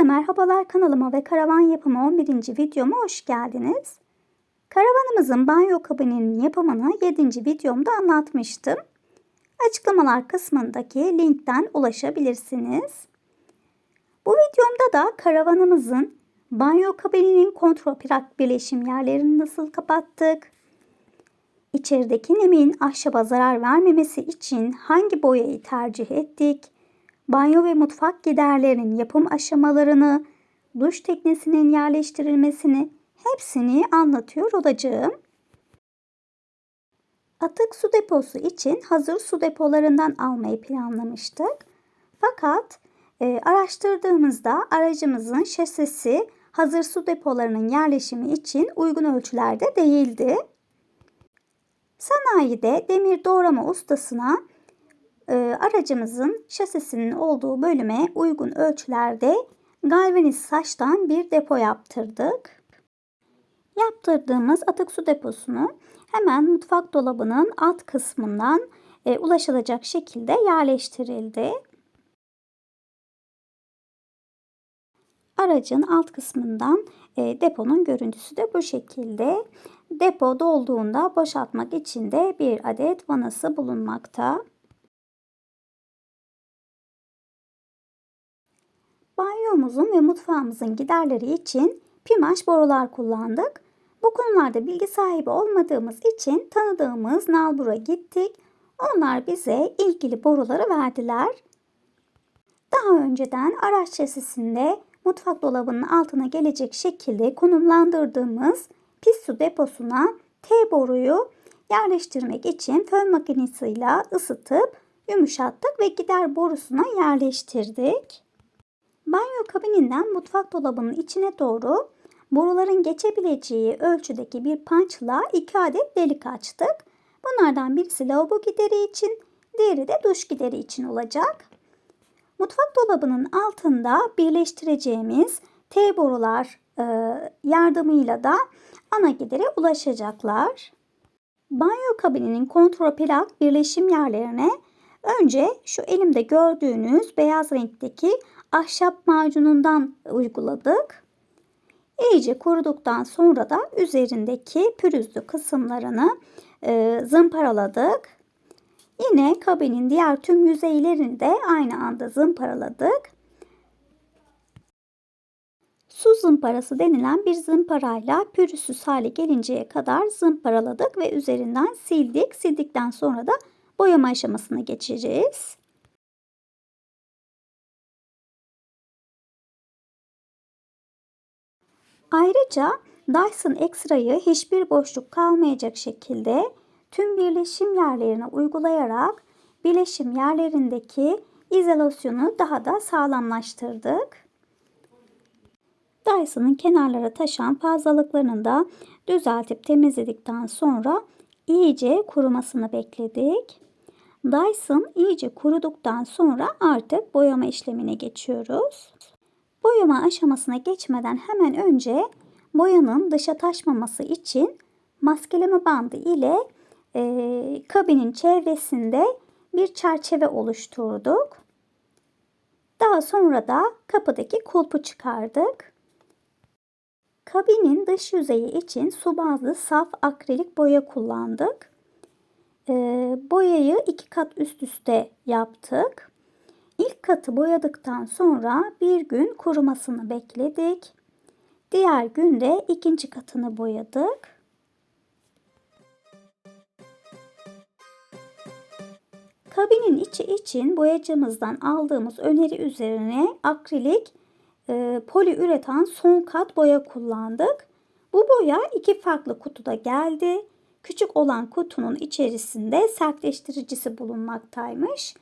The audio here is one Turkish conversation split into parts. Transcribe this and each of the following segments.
Herkese merhabalar kanalıma ve karavan yapımı 11. videoma hoş geldiniz. Karavanımızın banyo kabininin yapımını 7. videomda anlatmıştım. Açıklamalar kısmındaki linkten ulaşabilirsiniz. Bu videomda da karavanımızın banyo kabininin kontrol plak birleşim yerlerini nasıl kapattık, içerideki nemin ahşaba zarar vermemesi için hangi boyayı tercih ettik, banyo ve mutfak giderlerinin yapım aşamalarını, duş teknesinin yerleştirilmesini hepsini anlatıyor olacağım. Atık su deposu için hazır su depolarından almayı planlamıştık. Fakat e, araştırdığımızda aracımızın şasisi hazır su depolarının yerleşimi için uygun ölçülerde değildi. Sanayide demir doğrama ustasına aracımızın şasisinin olduğu bölüme uygun ölçülerde galvaniz saçtan bir depo yaptırdık. Yaptırdığımız atık su deposunu hemen mutfak dolabının alt kısmından e, ulaşılacak şekilde yerleştirildi. Aracın alt kısmından e, deponun görüntüsü de bu şekilde. Depo dolduğunda boşaltmak için de bir adet vanası bulunmakta. Banyomuzun ve mutfağımızın giderleri için pimaş borular kullandık. Bu konularda bilgi sahibi olmadığımız için tanıdığımız Nalbur'a gittik. Onlar bize ilgili boruları verdiler. Daha önceden araç şasisinde mutfak dolabının altına gelecek şekilde konumlandırdığımız pis su deposuna T boruyu yerleştirmek için fön makinesiyle ısıtıp yumuşattık ve gider borusuna yerleştirdik. Banyo kabininden mutfak dolabının içine doğru boruların geçebileceği ölçüdeki bir pançla iki adet delik açtık. Bunlardan birisi lavabo gideri için, diğeri de duş gideri için olacak. Mutfak dolabının altında birleştireceğimiz T borular e, yardımıyla da ana gidere ulaşacaklar. Banyo kabininin kontrol plak birleşim yerlerine önce şu elimde gördüğünüz beyaz renkteki ahşap macunundan uyguladık. İyice kuruduktan sonra da üzerindeki pürüzlü kısımlarını e, zımparaladık. Yine kabinin diğer tüm yüzeylerini de aynı anda zımparaladık. Su zımparası denilen bir zımparayla pürüzsüz hale gelinceye kadar zımparaladık ve üzerinden sildik. Sildikten sonra da boyama aşamasına geçeceğiz. Ayrıca Dyson Extra'yı hiçbir boşluk kalmayacak şekilde tüm birleşim yerlerine uygulayarak birleşim yerlerindeki izolasyonu daha da sağlamlaştırdık. Dyson'ın kenarlara taşan fazlalıklarını da düzeltip temizledikten sonra iyice kurumasını bekledik. Dyson iyice kuruduktan sonra artık boyama işlemine geçiyoruz. Boyama aşamasına geçmeden hemen önce boyanın dışa taşmaması için maskeleme bandı ile e, kabinin çevresinde bir çerçeve oluşturduk. Daha sonra da kapıdaki kulpu çıkardık. Kabinin dış yüzeyi için su bazlı saf akrilik boya kullandık. E, boyayı iki kat üst üste yaptık. İlk katı boyadıktan sonra bir gün kurumasını bekledik. Diğer günde ikinci katını boyadık. Kabinin içi için boyacımızdan aldığımız öneri üzerine akrilik e, poliüretan son kat boya kullandık. Bu boya iki farklı kutuda geldi. Küçük olan kutunun içerisinde sertleştiricisi bulunmaktaymış.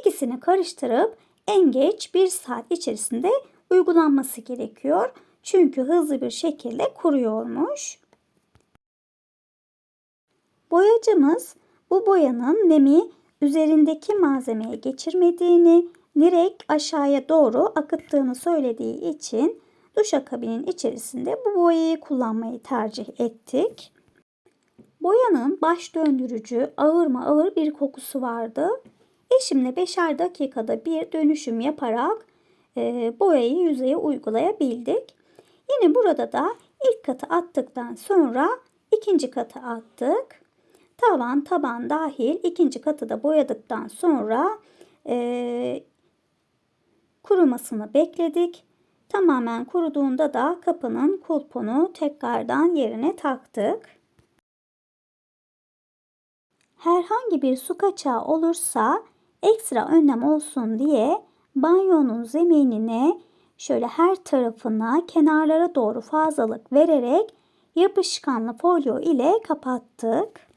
İkisini karıştırıp en geç bir saat içerisinde uygulanması gerekiyor. Çünkü hızlı bir şekilde kuruyormuş. Boyacımız bu boyanın nemi üzerindeki malzemeye geçirmediğini, direkt aşağıya doğru akıttığını söylediği için duşakabinin içerisinde bu boyayı kullanmayı tercih ettik. Boyanın baş döndürücü ağır mı ağır bir kokusu vardı. Eşimle beşer dakikada bir dönüşüm yaparak e, boyayı yüzeye uygulayabildik. Yine burada da ilk katı attıktan sonra ikinci katı attık. Tavan, taban dahil ikinci katı da boyadıktan sonra e, kurumasını bekledik. Tamamen kuruduğunda da kapının kulpunu tekrardan yerine taktık. Herhangi bir su kaçağı olursa ekstra önlem olsun diye banyonun zeminine şöyle her tarafına kenarlara doğru fazlalık vererek yapışkanlı folyo ile kapattık.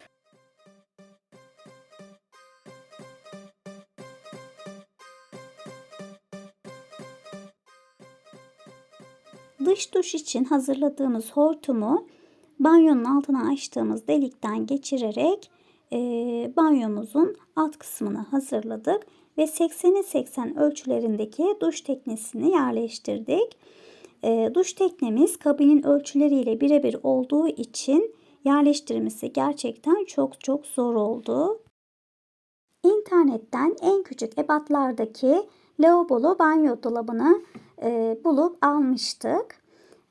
Dış duş için hazırladığımız hortumu banyonun altına açtığımız delikten geçirerek e, banyomuzun alt kısmını hazırladık ve 80'e 80 ölçülerindeki duş teknesini yerleştirdik. E, duş teknemiz kabinin ölçüleriyle birebir olduğu için yerleştirmesi gerçekten çok çok zor oldu. İnternetten en küçük ebatlardaki lavabolu banyo dolabını e, bulup almıştık.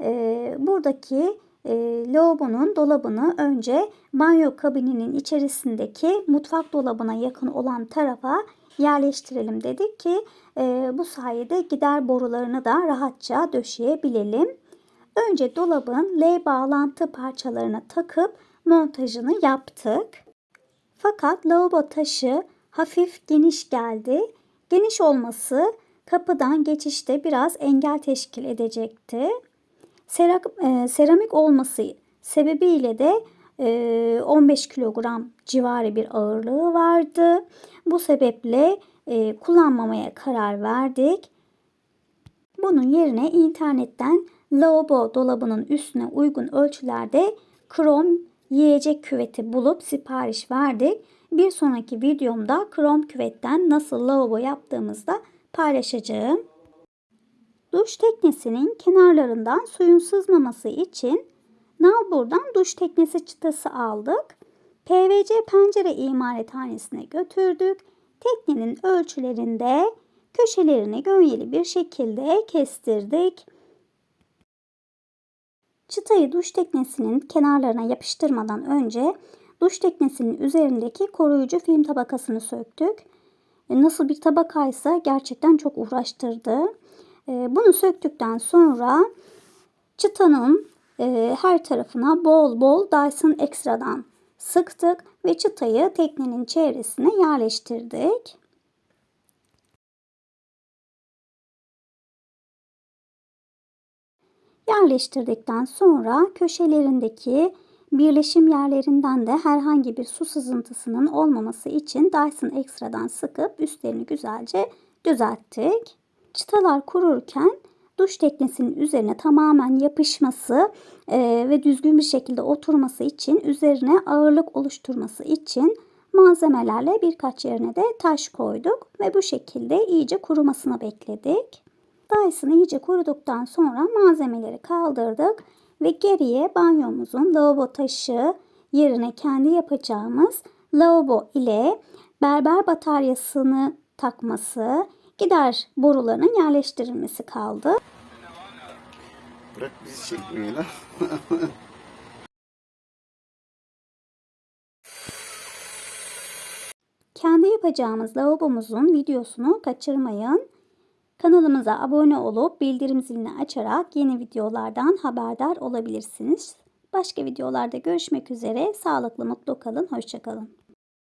E, buradaki e, lavabonun dolabını önce banyo kabininin içerisindeki mutfak dolabına yakın olan tarafa yerleştirelim dedik ki e, bu sayede gider borularını da rahatça döşeyebilelim. Önce dolabın L bağlantı parçalarına takıp montajını yaptık. Fakat lavabo taşı hafif geniş geldi. Geniş olması kapıdan geçişte biraz engel teşkil edecekti. Serak, e, seramik olması sebebiyle de e, 15 kilogram civarı bir ağırlığı vardı. Bu sebeple e, kullanmamaya karar verdik. Bunun yerine internetten lavabo dolabının üstüne uygun ölçülerde krom yiyecek küveti bulup sipariş verdik. Bir sonraki videomda krom küvetten nasıl lavabo yaptığımızda paylaşacağım. Duş teknesinin kenarlarından suyun sızmaması için nalburdan duş teknesi çıtası aldık. PVC pencere imalathanesine götürdük. Teknenin ölçülerinde köşelerini gönyeli bir şekilde kestirdik. Çıtayı duş teknesinin kenarlarına yapıştırmadan önce duş teknesinin üzerindeki koruyucu film tabakasını söktük. E, nasıl bir tabakaysa gerçekten çok uğraştırdı. E, bunu söktükten sonra çıtanın e, her tarafına bol bol Dyson Extra'dan sıktık ve çıtayı teknenin çevresine yerleştirdik. Yerleştirdikten sonra köşelerindeki birleşim yerlerinden de herhangi bir su sızıntısının olmaması için Dyson Extra'dan sıkıp üstlerini güzelce düzelttik. Çıtalar kururken duş teknesinin üzerine tamamen yapışması e, ve düzgün bir şekilde oturması için üzerine ağırlık oluşturması için malzemelerle birkaç yerine de taş koyduk ve bu şekilde iyice kurumasını bekledik. Dyson iyice kuruduktan sonra malzemeleri kaldırdık ve geriye banyomuzun lavabo taşı yerine kendi yapacağımız lavabo ile berber bataryasını takması, gider borularının yerleştirilmesi kaldı. Bırak bizi çekmiyor lan. Kendi yapacağımız lavabomuzun videosunu kaçırmayın. Kanalımıza abone olup bildirim zilini açarak yeni videolardan haberdar olabilirsiniz. Başka videolarda görüşmek üzere. Sağlıklı mutlu kalın. Hoşçakalın.